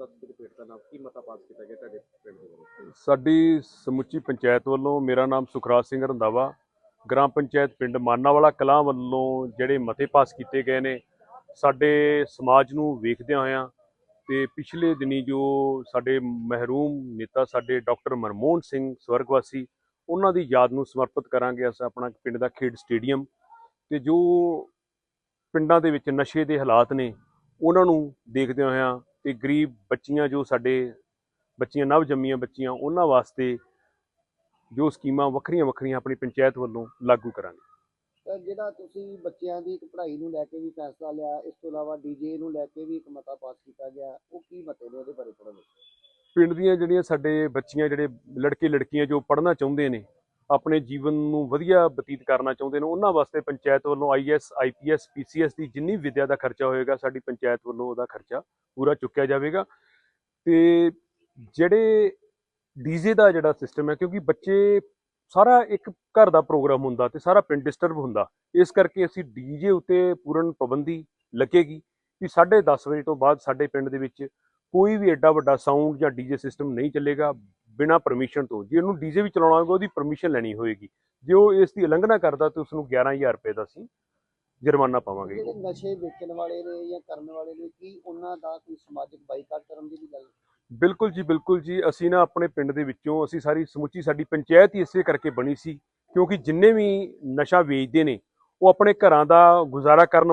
ਦੱਸ ਕੇ ਪੇਟ ਦਾ ਨਾਮ ਕੀ ਮਤਾ ਪਾਸ ਕੀਤਾ ਗਿਆ ਤੁਹਾਡੇ ਪਿੰਡ ਦੇ ਵੱਲੋਂ ਸਾਡੀ ਸਮੁੱਚੀ ਪੰਚਾਇਤ ਵੱਲੋਂ ਮੇਰਾ ਨਾਮ ਸੁਖਰਾਜ ਸਿੰਘ ਰੰਧਾਵਾ, ਗ੍ਰਾਮ ਪੰਚਾਇਤ ਪਿੰਡ ਮਾਨਾਵਾਲਾ ਕਲਾਂ ਵੱਲੋਂ ਜਿਹੜੇ ਮਤੇ ਪਾਸ ਕੀਤੇ ਗਏ ਨੇ, ਸਾਡੇ ਸਮਾਜ ਨੂੰ ਵੇਖਦਿਆਂ ਹੋਇਆਂ ਤੇ ਪਿਛਲੇ ਦਿਨੀ ਜੋ ਸਾਡੇ ਮਹਿਰੂਮ ਨੇਤਾ ਸਾਡੇ ਡਾਕਟਰ ਮਨਮੋਹਨ ਸਿੰਘ ਸਵਰਗਵਾਸੀ, ਉਹਨਾਂ ਦੀ ਯਾਦ ਨੂੰ ਸਮਰਪਿਤ ਕਰਾਂਗੇ ਅਸੀਂ ਆਪਣਾ ਪਿੰਡ ਦਾ ਖੇਡ ਸਟੇਡੀਅਮ ਤੇ ਜੋ ਪਿੰਡਾਂ ਦੇ ਵਿੱਚ ਨਸ਼ੇ ਦੇ ਹਾਲਾਤ ਨੇ, ਉਹਨਾਂ ਨੂੰ ਦੇਖਦਿਆਂ ਹੋਇਆਂ ਤੇ ਗਰੀਬ ਬੱਚੀਆਂ ਜੋ ਸਾਡੇ ਬੱਚੀਆਂ ਨਵ ਜੰਮੀਆਂ ਬੱਚੀਆਂ ਉਹਨਾਂ ਵਾਸਤੇ ਜੋ ਸਕੀਮਾਂ ਵੱਖਰੀਆਂ ਵੱਖਰੀਆਂ ਆਪਣੀ ਪੰਚਾਇਤ ਵੱਲੋਂ ਲਾਗੂ ਕਰਾਂਗੇ। ਤਾਂ ਜਿਹੜਾ ਤੁਸੀਂ ਬੱਚਿਆਂ ਦੀ ਪੜ੍ਹਾਈ ਨੂੰ ਲੈ ਕੇ ਵੀ ਫੈਸਲਾ ਲਿਆ ਇਸ ਤੋਂ ਇਲਾਵਾ ਡੀਜੇ ਨੂੰ ਲੈ ਕੇ ਵੀ ਇੱਕ ਮਤਾ ਪਾਸ ਕੀਤਾ ਗਿਆ ਉਹ ਕੀ ਮਤੇ ਨੇ ਉਹਦੇ ਬਾਰੇ ਥੋੜਾ ਦੱਸੋ। ਪਿੰਡ ਦੀਆਂ ਜਿਹੜੀਆਂ ਸਾਡੇ ਬੱਚੀਆਂ ਜਿਹੜੇ ਲੜਕੇ ਲੜਕੀਆਂ ਜੋ ਪੜ੍ਹਨਾ ਚਾਹੁੰਦੇ ਨੇ ਆਪਣੇ ਜੀਵਨ ਨੂੰ ਵਧੀਆ ਬਤੀਤ ਕਰਨਾ ਚਾਹੁੰਦੇ ਨੇ, ਉਹਨਾਂ ਵਾਸਤੇ ਪੰਚਾਇਤ ਵੱਲੋਂ ਆਈਐਸ ਆਈਪੀਐਸ ਪੀਸੀਐਸ ਦੀ ਜਿੰਨੀ ਵਿਦਿਆ ਦਾ ਖਰਚਾ ਹੋਏਗਾ, ਸਾਡੀ ਪੰਚਾਇਤ ਵੱਲੋਂ ਉਹਦਾ ਖਰਚਾ ਪੂਰਾ ਚੁੱਕਿਆ ਜਾਵੇਗਾ। ਤੇ ਜਿਹੜੇ ਡੀਜੇ ਦਾ ਜਿਹੜਾ ਸਿਸਟਮ ਹੈ, ਕਿਉਂਕਿ ਬੱਚੇ ਸਾਰਾ ਇੱਕ ਘਰ ਦਾ ਪ੍ਰੋਗਰਾਮ ਹੁੰਦਾ ਤੇ ਸਾਰਾ ਪਿੰਡ ਡਿਸਟਰਬ ਹੁੰਦਾ, ਇਸ ਕਰਕੇ ਅਸੀਂ ਡੀਜੇ ਉਤੇ ਪੂਰਨ ਪਾਬੰਦੀ ਲੱਗੇਗੀ ਕਿ 10:30 ਵਜੇ ਤੋਂ ਬਾਅਦ ਸਾਡੇ ਪਿੰਡ ਦੇ ਵਿੱਚ ਕੋਈ ਵੀ ਐਡਾ ਵੱਡਾ ਸਾਊਂਡ ਜਾਂ ਡੀਜੇ ਸਿਸਟਮ ਨਹੀਂ ਚੱਲੇਗਾ ਬਿਨਾਂ ਪਰਮਿਸ਼ਨ ਤੋਂ। ਜੇ ਉਹਨੂੰ ਡੀਜੇ ਵੀ ਚਲਾਉਣਾ ਹੋਵੇਗਾ ਉਹਦੀ ਪਰਮਿਸ਼ਨ ਲੈਣੀ ਹੋਏਗੀ। ਜੇ ਉਹ ਇਸ ਦੀ ਉਲੰਘਣਾ ਕਰਦਾ ਤੇ ਉਸ ਨੂੰ 11000 ਰੁਪਏ ਦਾ ਅਸੀਂ ਜੁਰਮਾਨਾ ਪਾਵਾਂਗੇ। ਜਿਹੜੇ ਨਸ਼ੇ ਵੇਚਣ ਵਾਲੇ ਨੇ ਜਾਂ ਕਰਨ ਵਾਲੇ ਨੇ ਕੀ ਉਹਨਾਂ ਦਾ ਕੋਈ ਸਮਾਜਿਕ ਬਾਈਕਾਟ ਕਰਨ ਦੀ ਵੀ ਗੱਲ? ਬਿਲਕੁਲ ਜੀ ਬਿਲਕੁਲ ਜੀ। ਅਸੀਂ ਨਾ ਆਪਣੇ ਪਿੰਡ ਦੇ ਵਿੱਚੋਂ ਅਸੀਂ ਸਾਰੀ ਸਮੁੱਚੀ ਸਾਡੀ ਪੰਚਾਇਤ ਹੀ ਇਸੇ ਕਰਕੇ ਬਣੀ ਸੀ ਕਿਉਂਕਿ ਜਿੰਨੇ ਵੀ ਨਸ਼ਾ ਵੇਚਦੇ ਨੇ ਉਹ ਆਪਣੇ ਘਰਾਂ ਦਾ ਗੁਜ਼ਾਰਾ ਕਰਨ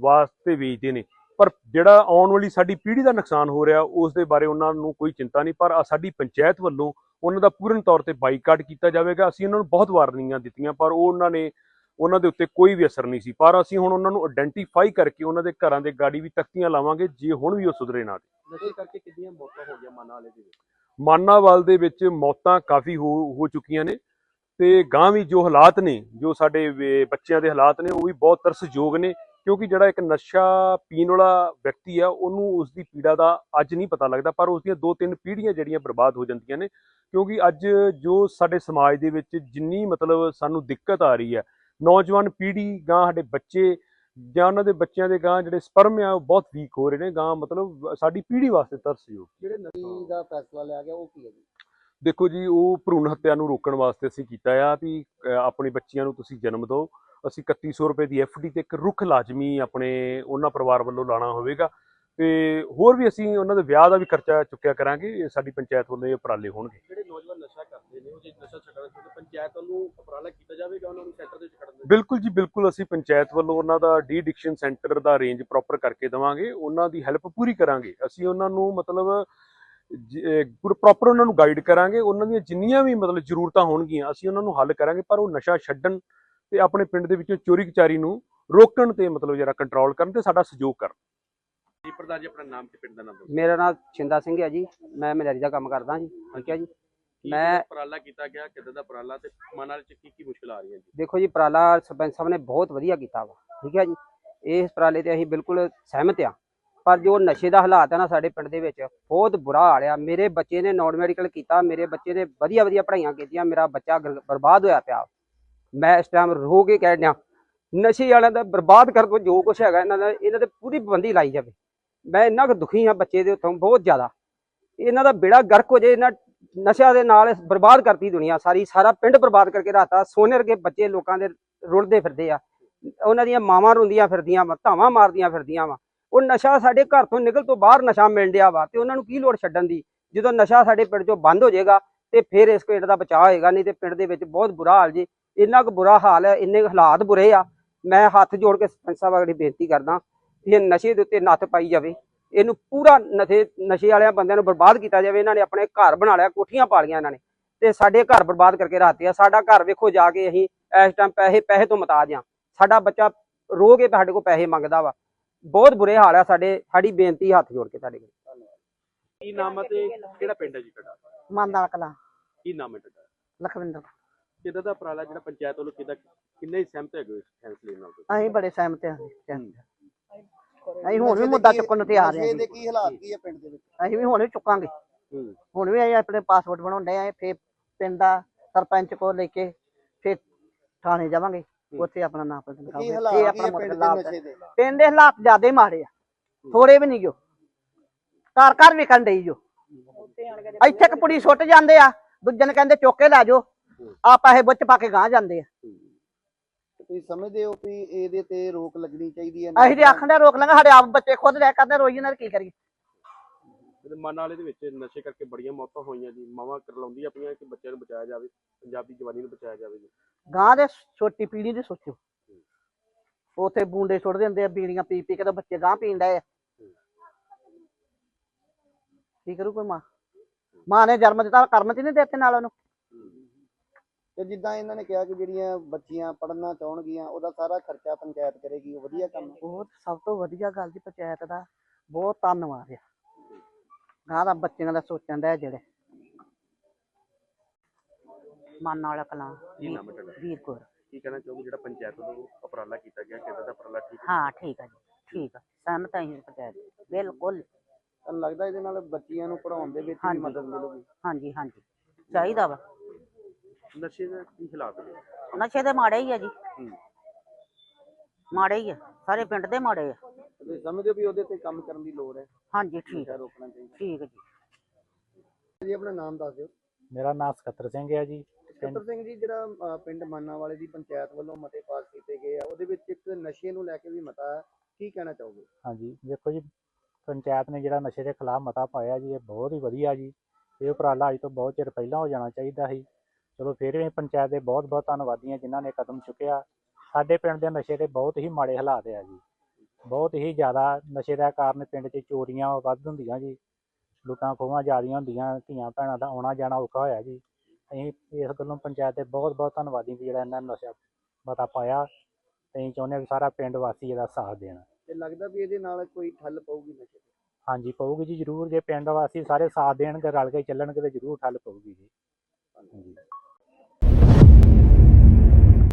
ਵਾਸਤੇ ਵੇਚਦੇ ਨੇ। ਪਰ ਜਿਹੜਾ ਆਉਣ ਵਾਲੀ ਸਾਡੀ ਪੀੜ੍ਹੀ ਦਾ ਨੁਕਸਾਨ ਹੋ ਰਿਹਾ ਉਸ ਦੇ ਬਾਰੇ ਉਹਨਾਂ ਨੂੰ ਕੋਈ ਚਿੰਤਾ ਨਹੀਂ ਪਰ ਸਾਡੀ ਪੰਚਾਇਤ ਵੱਲੋਂ ਉਹਨਾਂ ਦਾ ਪੂਰਨ ਤੌਰ ਤੇ ਬਾਈਕਾਟ ਕੀਤਾ ਜਾਵੇਗਾ। ਅਸੀਂ ਉਹਨਾਂ ਨੂੰ ਬਹੁਤ ਵਾਰਨਿੰਗਾਂ ਦਿੱਤੀਆਂ ਪਰ ਉਹ ਉਹਨਾਂ ਨੇ ਉਹਨਾਂ ਦੇ ਉੱਤੇ ਕੋਈ ਵੀ ਅਸਰ ਨਹੀਂ ਸੀ। ਪਰ ਅਸੀਂ ਹੁਣ ਉਹਨਾਂ ਨੂੰ ਆਇਡੈਂਟੀਫਾਈ ਕਰਕੇ ਉਹਨਾਂ ਦੇ ਘਰਾਂ ਦੇ ਗਾੜੀ ਵੀ ਤਖਤੀਆਂ ਲਾਵਾਂਗੇ ਜੇ ਹੁਣ ਵੀ ਉਹ ਸੁਧਰੇ ਨਾ ਨਸ਼ੇ ਕਰਕੇ ਕਿੰਨੀਆਂ ਮੌਤਾਂ ਹੋ ਗਈਆਂ ਮਾਨਾ ਵਾਲੇ ਦੇ ਵਿੱਚ? ਮਾਨਾਵਾਲ ਦੇ ਵਿੱਚ ਮੌਤਾਂ ਕਾਫੀ ਹੋ ਹੋ ਚੁੱਕੀਆਂ ਨੇ ਤੇ ਗਾਂ ਵੀ ਜੋ ਹਾਲਾਤ ਨੇ ਜੋ ਸਾਡੇ ਬੱਚਿਆਂ ਦੇ ਹਾਲਾਤ ਨੇ ਉਹ ਵੀ ਬਹੁਤ ਤਰਸਯੋਗ ਨੇ। ਕਿਉਂਕਿ ਜਿਹੜਾ ਇੱਕ ਨਸ਼ਾ ਪੀਣ ਵਾਲਾ ਵਿਅਕਤੀ ਆ ਉਹਨੂੰ ਉਸ ਦੀ ਪੀੜਾ ਦਾ ਅੱਜ ਨਹੀਂ ਪਤਾ ਲੱਗਦਾ ਪਰ ਉਸ ਦੀਆਂ ਦੋ ਤਿੰਨ ਪੀੜ੍ਹੀਆਂ ਜਿਹੜੀਆਂ ਬਰਬਾਦ ਹੋ ਜਾਂਦੀਆਂ ਨੇ ਕਿਉਂਕਿ ਅੱਜ ਜੋ ਸਾਡੇ ਸਮਾਜ ਦੇ ਵਿੱਚ ਜਿੰਨੀ ਮਤਲਬ ਸਾਨੂੰ ਦਿੱਕਤ ਆ ਰਹੀ ਹੈ ਨੌਜਵਾਨ ਪੀੜ੍ਹੀ ਗਾਂ ਸਾਡੇ ਬੱਚੇ ਜਾਂ ਉਹਨਾਂ ਦੇ ਬੱਚਿਆਂ ਦੇ ਗਾਂ ਜਿਹੜੇ ਸਪਰਮ ਆ ਉਹ ਬਹੁਤ ਵੀਕ ਹੋ ਰਹੇ ਨੇ ਗਾਂ ਮਤਲਬ ਸਾਡੀ ਪੀੜ੍ਹੀ ਵਾਸਤੇ ਤਰਸਯੋਗ ਜਿਹੜੇ ਨਸ਼ੇ ਦਾ ਫੈਸਲਾ ਲਿਆ ਗਿਆ ਉਹ ਕੀ ਹੈ ਜੀ? ਦੇਖੋ ਜੀ ਉਹ ਭਰੂਣ ਹੱਤਿਆ ਨੂੰ ਰੋਕਣ ਵਾਸਤੇ ਅਸੀਂ ਕੀਤਾ ਆ ਵੀ ਆਪਣੀ ਬੱਚੀਆਂ ਨੂੰ ਤੁਸੀਂ ਜਨਮ ਦਿਓ ਅਸੀਂ 3100 ਰੁਪਏ ਦੀ ਡੀ ਤੇ ਇੱਕ ਰੁੱਖ ਲਾਜ਼ਮੀ ਆਪਣੇ ਉਹਨਾਂ ਪਰਿਵਾਰ ਵੱਲੋਂ ਲਾਣਾ ਹੋਵੇਗਾ। ਤੇ ਹੋਰ ਵੀ ਅਸੀਂ ਉਹਨਾਂ ਦੇ ਵਿਆਹ ਦਾ ਵੀ ਖਰਚਾ ਚੁੱਕਿਆ ਕਰਾਂਗੇ ਸਾਡੀ ਪੰਚਾਇਤ ਵੱਲੋਂ ਇਹ ਉਪਰਾਲੇ ਹੋਣਗੇ। ਜਿਹੜੇ ਨੌਜਵਾਨ ਨਸ਼ਾ ਕਰਦੇ ਨੇ ਉਹ ਜੇ ਨਸ਼ਾ ਛੱਡਣਾ ਚਾਹੁੰਦੇ ਪੰਚਾਇਤ ਵੱਲੋਂ ਉਪਰਾਲਾ ਕੀਤਾ ਜਾਵੇਗਾ ਉਹਨਾਂ ਨੂੰ ਸੈਂਟਰ ਦੇ ਵਿੱਚ ਦੇ ਬਿਲਕੁਲ ਜੀ ਬਿਲਕੁਲ ਅਸੀਂ ਪੰਚਾਇਤ ਵੱਲੋਂ ਉਹਨਾਂ ਦਾ ਡੀ ਐਡਿਕਸ਼ਨ ਸੈਂਟਰ ਦਾ ਰੇਂਜ ਪ੍ਰੋਪਰ ਕਰਕੇ ਦੇਵਾਂਗੇ ਉਹਨਾਂ ਦੀ ਹੈਲਪ ਪੂਰੀ ਕਰਾਂਗੇ। ਅਸੀਂ ਉਹਨਾਂ ਨੂੰ ਮਤਲਬ ਪ੍ਰੋਪਰ ਉਹਨਾਂ ਨੂੰ ਗਾਈਡ ਕਰਾਂਗੇ ਉਹਨਾਂ ਦੀਆਂ ਜਿੰਨੀਆਂ ਵੀ ਮਤਲਬ ਜ਼ਰੂਰਤਾਂ ਹੋਣਗੀਆਂ ਅਸੀਂ ਉਹਨਾਂ ਨੂੰ ਹੱਲ ਕਰਾਂਗੇ ਪਰ ਉਹ ਨਸ਼ਾ ਛੱਡਣ ਤੇ ਆਪਣੇ ਪਿੰਡ ਦੇ ਵਿੱਚੋਂ ਚੋਰੀ ਕਚਾਰੀ ਨੂੰ ਰੋਕਣ ਤੇ ਮਤਲਬ ਜਿਹੜਾ ਕੰਟਰੋਲ ਕਰਨ ਤੇ ਸਾਡਾ ਸਹਿਯੋਗ ਕਰਨ। ਜੀ ਪ੍ਰਧਾਨ ਜੀ ਆਪਣਾ ਨਾਮ ਤੇ ਪਿੰਡ ਦਾ ਨਾਮ ਦੱਸੋ। ਮੇਰਾ ਨਾਮ ਛਿੰਦਾ ਸਿੰਘ ਹੈ ਜੀ। ਮੈਂ ਮਲੇਰੀ ਦਾ ਕੰਮ ਕਰਦਾ ਜੀ। ਠੀਕ ਹੈ ਜੀ। ਮੈਂ- ਉਪਰਾਲਾ ਕੀਤਾ ਗਿਆ ਕਿੱਦਾਂ ਦਾ ਉਪਰਾਲਾ ਤੇ ਮਾਨਾ ਵਾਲੇ ਚ ਕੀ ਕੀ ਮੁਸ਼ਕਲ ਆ ਰਹੀਆਂ ਜੀ? ਦੇਖੋ ਜੀ ਉਪਰਾਲਾ ਸਰਪੰਚ ਸਾਹਿਬ ਨੇ ਬਹੁਤ ਵਧੀਆ ਕੀਤਾ ਵਾ। ਠੀਕ ਹੈ ਜੀ। ਇਸ ਉਪਰਾਲੇ ਤੇ ਅਸੀਂ ਬਿਲਕੁਲ ਸਹਿਮਤ ਆ ਪਰ ਜੋ ਨਸ਼ੇ ਦਾ ਹਾਲਾਤ ਹੈ ਨਾ ਸਾਡੇ ਪਿੰਡ ਦੇ ਵਿੱਚ ਬਹੁਤ ਬੁਰਾ ਹਾਲ ਆ। ਮੇਰੇ ਬੱਚੇ ਨੇ ਨਾਨ ਮੈਡੀਕਲ ਕੀਤਾ ਮੇਰੇ ਬੱਚੇ ਨੇ ਵਧੀਆ ਵਧੀਆ ਪੜ੍ਹਾਈਆਂ ਕੀਤੀਆਂ ਮੇਰਾ ਬੱਚਾ ਗਰ- ਬਰਬਾਦ ਹੋਇਆ ਪਿਆ। ਮੈਂ ਇਸ ਟਾਈਮ ਰੋ ਕੇ ਕਹਿ ਰਿਹਾ, ਨਸ਼ੇ ਵਾਲਿਆਂ ਦਾ ਬਰਬਾਦ ਕਰ ਦੋ ਜੋ ਕੁਝ ਹੈਗਾ, ਇਹਨਾਂ ਦਾ, ਇਹਨਾਂ ਤੇ ਪੂਰੀ ਪਾਬੰਦੀ ਲਾਈ ਜਾਵੇ। ਮੈਂ ਇੰਨਾ ਕੁ ਦੁਖੀ ਹਾਂ ਬੱਚੇ ਦੇ ਉੱਤੋਂ, ਬਹੁਤ ਜ਼ਿਆਦਾ। ਇਹਨਾਂ ਦਾ ਬੇੜਾ ਗਰਕ ਹੋ ਜੇ ਇਹਨਾਂ ਨਸ਼ਿਆਂ ਦੇ ਨਾਲ ਬਰਬਾਦ ਕਰਤੀ ਦੁਨੀਆ, ਸਾਰੀ, ਸਾਰਾ ਪਿੰਡ ਬਰਬਾਦ ਕਰਕੇ ਰਾਤਾ ਸੋਨੇ ਵਰਗੇ ਬੱਚੇ ਲੋਕਾਂ ਦੇ ਰੁਲਦੇ ਫਿਰਦੇ ਆ। ਉਹਨਾਂ ਦੀਆਂ ਮਾਵਾਂ ਰੋਂਦੀਆਂ ਫਿਰਦੀਆਂ ਵਾ, ਧਾਵਾਂ ਮਾਰਦੀਆਂ ਫਿਰਦੀਆਂ ਵਾ। ਉਹ ਨਸ਼ਾ ਸਾਡੇ ਘਰ ਤੋਂ ਨਿਕਲ ਤੋਂ ਬਾਹਰ ਨਸ਼ਾ ਮਿਲ ਡਿਆ ਵਾ ਤੇ ਉਹਨਾਂ ਨੂੰ ਕੀ ਲੋੜ ਛੱਡਣ ਦੀ? ਜਦੋਂ ਨਸ਼ਾ ਸਾਡੇ ਪਿੰਡ ਚੋਂ ਬੰਦ ਹੋ ਜਾਏਗਾ ਤੇ ਫਿਰ ਇਸ ਪਿੰਡ ਦਾ ਬਚਾਅ ਹੋਏਗਾ, ਨਹੀਂ ਤੇ ਪਿੰਡ ਦੇ ਵਿੱਚ ਬਹੁਤ ਬੁਰਾ ਹਾਲ ਜੀ। ਇੰਨਾ ਕੁ ਬੁਰਾ ਹਾਲ ਹੈ ਇੰਨੇ ਹਾਲਾਤ ਬੁਰੇ ਆ। ਮੈਂ ਹੱਥ ਜੋੜ ਕੇ ਸਰਪੰਚ ਸਾਹਿਬ ਅਗਲੀ ਬੇਨਤੀ ਕਰਦਾ ਇਹ ਨਸ਼ੇ ਦੇ ਉੱਤੇ ਨੱਥ ਪਾਈ ਜਾਵੇ। ਇਹਨੂੰ ਪੂਰਾ ਨਸ਼ੇ ਨਸ਼ੇ ਵਾਲਿਆਂ ਬੰਦਿਆਂ ਨੂੰ ਬਰਬਾਦ ਕੀਤਾ ਜਾਵੇ। ਇਹਨਾਂ ਨੇ ਆਪਣੇ ਘਰ ਬਣਾ ਲਿਆ ਕੋਠੀਆਂ ਪਾ ਲਈਆਂ ਇਹਨਾਂ ਨੇ। ਤੇ ਸਾਡੇ ਘਰ ਬਰਬਾਦ ਕਰਕੇ ਰਾਤੇ ਆ। ਸਾਡਾ ਘਰ ਵੇਖੋ ਜਾ ਕੇ ਅਸੀਂ ਇਸ ਟਾਈਮ ਪੈਸੇ ਪੈਸੇ ਤੋਂ ਮਤਾਜ ਆ। ਸਾਡਾ ਬੱਚਾ ਰੋ ਕੇ ਸਾਡੇ ਕੋਲ ਪੈਸੇ ਮੰਗਦਾ ਵਾ। ਬਹੁਤ ਬੁਰੇ ਹਾਲ ਆ ਸਾਡੇ ਸਾਡੀ ਬੇਨਤੀ ਹੱਥ ਜੋੜ ਕੇ ਤੁਹਾਡੇ ਕੋਲ। ਕੀ ਨਾਮ ਹੈ ਤੇ ਕਿਹੜਾ ਪਿੰਡ ਹੈ ਜੀ ਤੁਹਾਡਾ? ਮੰਦਾਲ ਕਲਾ ਕੀ ਨਾਮ ਹੈ ਤੁਹਾਡਾ? ਲਖਵਿੰਦਰ ਕਿੱਦਾਂ ਦਾ ਉਪਰਾਲਾ ਜਿਹੜਾ ਪੰਚਾਇਤ ਵੱਲੋਂ ਕਿੱਦਾਂ ਕਿੰਨੇ ਹੀ ਸਹਿਮਤ ਹੈਗੇ ਹੋ ਇਸ ਫੈਸਲੇ ਨਾਲ ਅਸੀਂ ਬੜੇ ਸਹਿਮਤ ਹਾਂ ਜੀ। ਅਸੀਂ ਹੁਣ ਵੀ ਮੁੱਦਾ ਚੁੱਕਣ ਨੂੰ ਤਿਆਰ ਨਸ਼ੇ ਹਾਂ। ਦੇ ਜੀ। ਕੀ ਹਾਲਾਤ ਕੀ ਹੈ ਪਿੰਡ ਦੇ ਵਿੱਚ? ਅਸੀਂ ਵੀ ਹੁਣ ਵੀ ਚੁੱਕਾਂਗੇ। ਹੂੰ। ਹੁਣ ਵੀ ਅਸੀਂ ਆਪਣੇ ਪਾਸਪੋਰਟ ਬਣਾਉਂਦੇ ਆਂ ਫੇਰ ਪਿੰਡ ਦਾ ਸਰਪੰਚ ਕੋਲ ਲੈ ਕੇ ਫੇਰ ਥਾਣੇ ਜਾਵਾਂਗੇ। ਉੱਥੇ ਆਪਣਾ ਨਾਮ ਕੀ ਲਿਖਾਵਾਂਗੇ ਹਾਲਾਤ ਇਹ ਕੀ ਆਪਣਾ ਹੈ ਪਿੰਡ ਦੇ ਲਾਭ ਨਸ਼ੇ ਦੇ? ਪਿੰਡ ਦੇ ਹਾਲਾਤ ਜ਼ਿਆਦੇ ਮਾੜੇ ਆ। ਥੋੜੇ ਵੀ ਨਹੀਂ ਜੋ। ਘਰ ਘਰ ਵਿਕਣ ਡਈ ਜੋ। ਇੱਥੇ ਇੱਕ ਪੁੜੀ ਸੁੱਟ ਜਾਂਦੇ ਆ। ਦੂਜੇ ਨੇ ਕਹਿੰਦੇ ਚੁੱਕ ਕੇ ਲੈ ਜਾਓ। ਆ ਪੈਸੇ ਬੁੱਚ ਪਾ ਕੇ ਗਾਂ ਜਾਂਦੇ ਆ। ਤੁਸੀਂ ਸਮਝਦੇ ਹੋ ਵੀ ਇਹਦੇ ਤੇ ਰੋਕ ਲੱਗਣੀ ਚਾਹੀਦੀ ਹੈ ਅਸੀਂ ਤੇ ਆਖਣ ਦੇ ਰੋਕ ਲਾਂਗੇ ਸਾਡੇ ਆਪ ਬੱਚੇ ਖੁਦ ਰਹਿ ਕਰਦੇ ਰੋਈ ਦੇ ਕੀ ਕਰੀਏ। ਤੇ ਮਨ ਵਾਲੇ ਦੇ ਵਿੱਚ ਨਸ਼ੇ ਕਰਕੇ ਬੜੀਆਂ ਮੌਤਾਂ ਹੋਈਆਂ ਜੀ। ਮਾਵਾਂ ਕਰਲਾਉਂਦੀਆਂ ਪਈਆਂ ਕਿ ਬੱਚਿਆਂ ਨੂੰ ਬਚਾਇਆ ਜਾਵੇ ਪੰਜਾਬੀ ਜਵਾਨੀ ਨੂੰ ਬਚਾਇਆ ਜਾਵੇ ਜੀ। ਗਾਂ ਦੇ ਛੋਟੀ ਪੀੜ੍ਹੀ ਦੀ ਸੋਚੋ। ਉਥੇ ਬੂੰਡੇ ਸੁੱਟ ਦਿੰਦੇ ਆ ਬੀੜੀਆਂ ਪੀ ਪੀ ਕੇ ਤਾਂ ਬੱਚੇ ਗਾਂ ਪੀਣ ਡਏ ਆ। ਕੀ ਕਰੂ ਕੋਈ ਮਾਂ? ਮਾਂ ਨੇ ਜਨਮ ਦਿੱਤਾ ਕਰਮ ਚ ਨਹੀਂ ਦਿੱਤੇ ਨਾਲ ਉਹਨੂੰ। ਤੇ ਜਿੱਦਾਂ ਇਹਨਾਂ ਨੇ ਕਿਹਾ ਕਿ ਜਿਹੜੀਆਂ ਬੱਚੀਆਂ ਪੜ੍ਹਨਾ ਚਾਹਣਗੀਆਂ ਉਹਦਾ ਸਾਰਾ ਖਰਚਾ ਪੰਚਾਇਤ ਕਰੇਗੀ ਉਹ ਵਧੀਆ ਕੰਮ ਹੈ। ਬਹੁਤ ਸਭ ਤੋਂ ਵਧੀਆ ਗੱਲ ਜੀ ਪੰਚਾਇਤ ਦਾ ਬਹੁਤ ਧੰਨਵਾਦ ਆ। ਗਾਂ ਦਾ ਬੱਚਿਆਂ ਦਾ ਸੋਚਣ ਦਾ ਜਿਹੜੇ। ਮਨ ਵਾਲਾ ਕਲਾਂ। ਕੀ ਨਾਮ ਹੈ ਤੁਹਾਡਾ? ਵੀਰ ਕੌਰ। ਕੀ ਕਹਿਣਾ ਚਾਹੋਗੇ? ਜਿਹੜਾ ਪੰਚਾਇਤ ਵੱਲੋਂ ਉਪਰਾਲਾ ਕੀਤਾ ਗਿਆ ਕਿਹਦਾ ਦਾ ਉਪਰਾਲਾ ਠੀਕ ਹੈ? ਹਾਂ ਠੀਕ ਆ ਜੀ। ਠੀਕ ਆ ਸਹਿਮਤ ਹਾਂ ਜੀ ਪੰਚਾਇਤ ਬਿਲਕੁਲ। ਤੁਹਾਨੂੰ ਲੱਗਦਾ ਇਹਦੇ ਨਾਲ ਬੱਚੀਆਂ ਨੂੰ ਪੜ੍ਹਾਉਣ ਦੇ ਵਿੱਚ ਵੀ ਹਾਂਜੀ। ਮਦਦ ਮਿਲੂਗੀ? ਹਾਂਜੀ ਹਾਂਜੀ। ਚਾਹੀਦਾ ਵਾ। ਨਸ਼ੇ ਦੇ ਕੀ ਹਾਲਾਤ ਨੇ? ਨਸ਼ੇ ਦੇ ਮਾੜੇ ਹੀ ਆ ਜੀ। ਹੂੰ। ਮਾੜੇ ਹੀ ਆ। ਸਾਰੇ ਪਿੰਡ ਦੇ ਮਾੜੇ ਆ। ਤੁਸੀਂ ਸਮਝਦੇ ਹੋ ਵੀ ਉਹਦੇ ਤੇ ਕੰਮ ਕਰਨ ਦੀ ਲੋੜ ਹੈ? ਹਾਂਜੀ ਠੀਕ। ਨਸ਼ਾ ਆ ਰੋਕਣਾ ਚਾਹੀਦਾ। ਠੀਕ ਜੀ। ਜੀ ਆਪਣਾ ਨਾਮ ਦੱਸ ਦਿਓ। ਮੇਰਾ ਨਾਮ ਸਕੱਤਰ ਸਿੰਘ ਹੈ ਜੀ। ਸਤਰ ਸਿੰਘ ਜੀ ਜਿਹੜਾ ਅਹ, ਪਿੰਡ ਮਾਨਾ ਵਾਲੇ ਦੀ ਪੰਚਾਇਤ ਵੱਲੋਂ ਮਤੇ ਪਾਸ ਕੀਤੇ ਗਏ ਆ ਉਹਦੇ ਵਿੱਚ ਇੱਕ ਨਸ਼ੇ ਨੂੰ ਲੈ ਕੇ ਵੀ ਮਤਾ ਹੈ। ਕੀ ਕਹਿਣਾ ਚਾਹੋਗੇ? ਹਾਂਜੀ ਦੇਖੋ ਜੀ ਪੰਚਾਇਤ ਨੇ ਜਿਹੜਾ ਨਸ਼ੇ ਦੇ ਖਿਲਾਫ ਮਤਾ ਪਾਇਆ ਜੀ ਇਹ ਬਹੁਤ ਹੀ ਵਧੀਆ ਜੀ। ਇਹ ਉਪਰਾਲਾ ਅੱਜ ਤੋਂ ਬਹੁਤ ਚਿਰ ਪਹਿਲਾਂ ਹੋ ਜਾਣਾ ਚਾਹੀਦਾ ਸੀ। ਚਲੋ ਫਿਰ ਵੀ ਪੰਚਾਇਤ ਦੇ ਬਹੁਤ ਬਹੁਤ ਧੰਨਵਾਦੀ ਹਾਂ ਜਿਨ੍ਹਾਂ ਨੇ ਕਦਮ ਚੁੱਕਿਆ। ਸਾਡੇ ਪਿੰਡ ਦੇ ਨਸ਼ੇ ਦੇ ਬਹੁਤ ਹੀ ਮਾੜੇ ਹਾਲਾਤ ਆ ਜੀ। ਬਹੁਤ ਹੀ ਜ਼ਿਆਦਾ ਨਸ਼ੇ ਦਾ ਕਾਰਨ ਪਿੰਡ 'ਚ ਚੋਰੀਆਂ ਵੱਧ ਹੁੰਦੀਆਂ ਜੀ। ਲੁੱਟਾਂ ਖੋਹਾਂ ਜ਼ਿਆਦੀਆਂ ਹੁੰਦੀਆਂ ਧੀਆਂ ਭੈਣਾਂ ਦਾ ਆਉਣਾ ਜਾਣਾ ਔਖਾ ਹੋਇਆ ਜੀ। ਅਸੀਂ ਇਸ ਗੱਲੋਂ ਪੰਚਾਇਤ ਦੇ ਬਹੁਤ ਬਹੁਤ ਧੰਨਵਾਦੀ ਵੀ ਜਿਹੜਾ ਇਹਨਾਂ ਨੇ ਨਸ਼ਾ ਮਤਾ ਪਾਇਆ। ਅਸੀਂ ਚਾਹੁੰਦੇ ਹਾਂ ਵੀ ਸਾਰਾ ਪਿੰਡ ਵਾਸੀ ਇਹਦਾ ਸਾਥ ਦੇਣ। ਤੇ ਲੱਗਦਾ ਵੀ ਇਹਦੇ ਨਾਲ ਕੋਈ ਠੱਲ ਪਊਗੀ ਨਸ਼ੇ ਤੇ? ਹਾਂਜੀ ਪਊਗੀ ਜੀ ਜ਼ਰੂਰ। ਜੇ ਪਿੰਡ ਵਾਸੀ ਸਾਰੇ ਸਾਥ ਦੇਣਗੇ ਰਲ ਕੇ ਚੱਲਣਗੇ ਤੇ ਜ਼ਰੂਰ ਠੱਲ ਪਊਗੀ ਜੀ। ਹਾਂਜੀ।